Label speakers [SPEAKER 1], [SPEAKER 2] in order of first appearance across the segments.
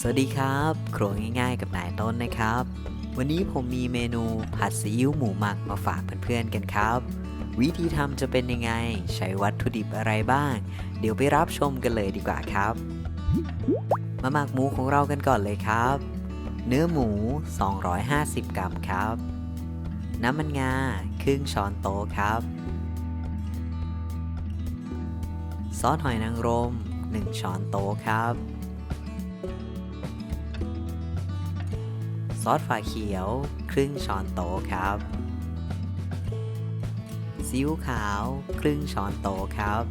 [SPEAKER 1] สวัสดีครับ ครัวง่ายๆ กับนายต้นนะครับ วันนี้ผมมีเมนูผัดซีอิ๊วหมูหมักมาฝากเพื่อนๆกันครับ วิธีทำจะเป็นยังไง ใช้วัตถุดิบอะไรบ้าง เดี๋ยวไปรับชมกันเลยดีกว่าครับ มาหมักหมูของเรากันก่อนเลยครับ เนื้อหมู 250 กรัมครับ น้ำมันงาครึ่งช้อนโต๊ะครับ ซอสหอยนางรม 1 ช้อนโต๊ะครับ ซอสฝาเขียว ครึ่งช้อนโต๊ะครับซีอิ๊วขาว ครึ่งช้อนโต๊ะครับ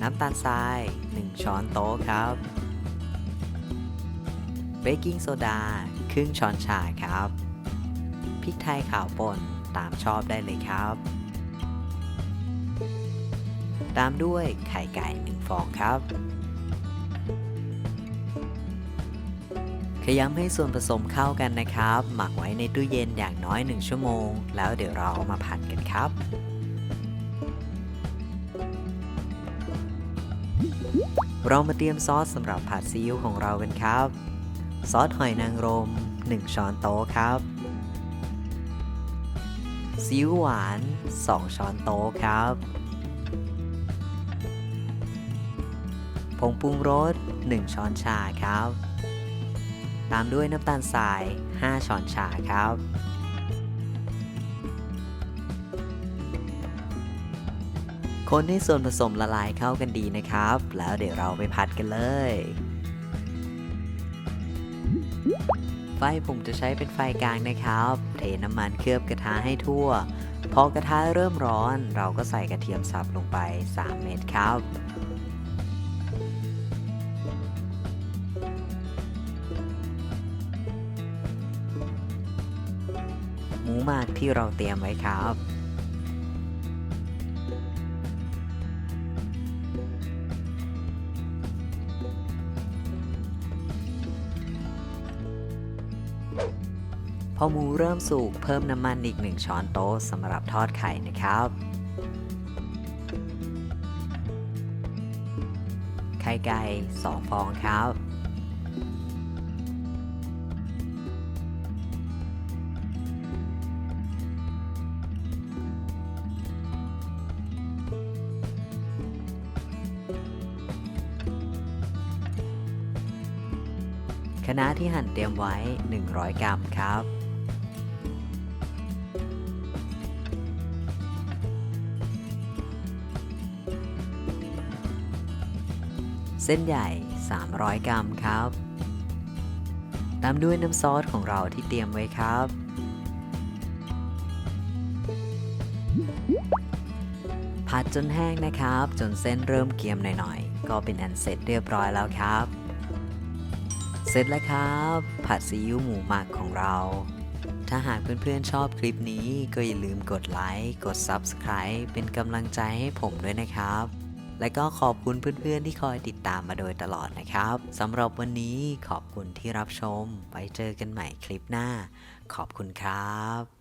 [SPEAKER 1] น้ำตาลทราย 1 ช้อนโต๊ะครับ เบกกิ้งโซดา ครึ่งช้อนชาครับ พริกไทยขาวป่นตามชอบได้เลยครับ ตามด้วยไข่ไก่1ฟองครับ ขยำให้ส่วนผสมเข้ากันนะครับ หมักไว้ในตู้เย็นอย่างน้อย 1 ชั่วโมง แล้วเดี๋ยวเราเอามาผัดกันครับเรามาเตรียมซอสสำหรับผัดซีอิ๊วของเรากันครับ ซอสหอยนางรม 1 ช้อนโต๊ะครับซีอิ๊วหวาน 2 ช้อนโต๊ะครับผงปรุงรส 1 ช้อนชาครับ ตามด้วยน้ำตาลทราย 5 ช้อนชาครับ คนให้ส่วนผสมละลายเข้ากันดีนะครับ แล้วเดี๋ยวเราไปผัดกันเลย ไฟผมจะใช้เป็นไฟกลางนะครับ เทน้ำมันเคลือบกระทะให้ทั่ว พอกระทะเริ่มร้อน เราก็ใส่กระเทียมสับลงไป 3 เม็ดครับ มูหมักที่เราเตรียมไว้ครับพอหมูเริ่มสุกเพิ่มน้ำมันอีก1ช้อนโต๊ะสำหรับทอดไข่นะครับ ไข่ไก่2ฟองครับ คณะน้าที่หั่นเตรียมไว้ 100 กรัมครับ เส้นใหญ่ 300 กรัมครับ ตามด้วยน้ำซอสของเราที่เตรียมไว้ครับ ผัดจนแห้งนะครับ จนเส้นเริ่มเกรียมหน่อยๆ ก็เป็นอันเสร็จเรียบร้อยแล้วครับ เสร็จแล้วครับ ผัดซีอิ๊วหมูหมักของเรา ถ้าหากเพื่อนๆชอบคลิปนี้ก็อย่าลืมกดไลค์กด Subscribe เป็นกำลังใจให้ผมด้วยนะครับ และก็ขอบคุณเพื่อนๆที่คอยติดตามมาโดยตลอดนะครับสำหรับวันนี้ขอบคุณที่รับชม ไว้เจอกันใหม่คลิปหน้า ขอบคุณครับ